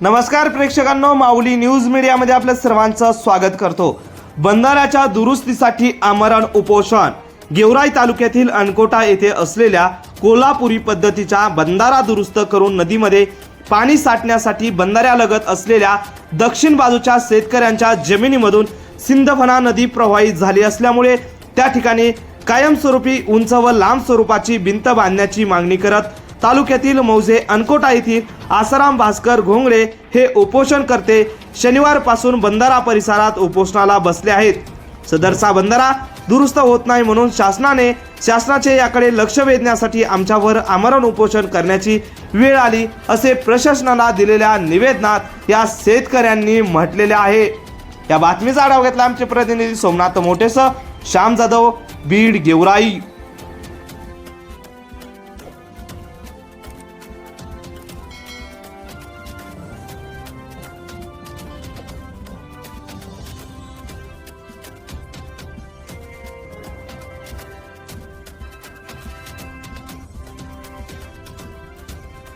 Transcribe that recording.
नमस्कार प्रेक्षकांनो माऊली न्यूज मीडियामध्ये आपल्या सर्वांचं स्वागत करतो. बंधाऱ्याच्या दुरुस्तीसाठी आमरण उपोषण. गेवराई तालुक्यातील अनकोटा येथे असलेल्या कोल्हापुरी पद्धतीच्या बंधारा दुरुस्त करून नदीमध्ये पाणी साठण्यासाठी बंधाऱ्यालगत असलेल्या दक्षिण बाजूच्या शेतकऱ्यांच्या जमिनीमधून सिंदफणा नदी प्रवाहित झाली असल्यामुळे त्या ठिकाणी कायमस्वरूपी उंच व लांब स्वरूपाची भिंत बांधण्याची मागणी करत तालुक्यातील मौजे अनकोटा येथील आसाराम भास्कर घोंगडे हे उपोषण करते. शनिवारपासून बंधारा परिसरात उपोषणाला बसले आहेत. सदरचा बंधारा दुरुस्त होत नाही म्हणून शासनाने शासनाचे याकडे लक्ष वेधण्यासाठी आमच्यावर आमरण उपोषण करण्याची वेळ आली असे प्रशासनाला दिलेल्या निवेदनात या शेतकऱ्यांनी म्हटलेले आहे. या बातमीचा आढावा घेतला आमचे प्रतिनिधी सोमनाथ मोठेसह श्याम जाधव बीड गेवराई.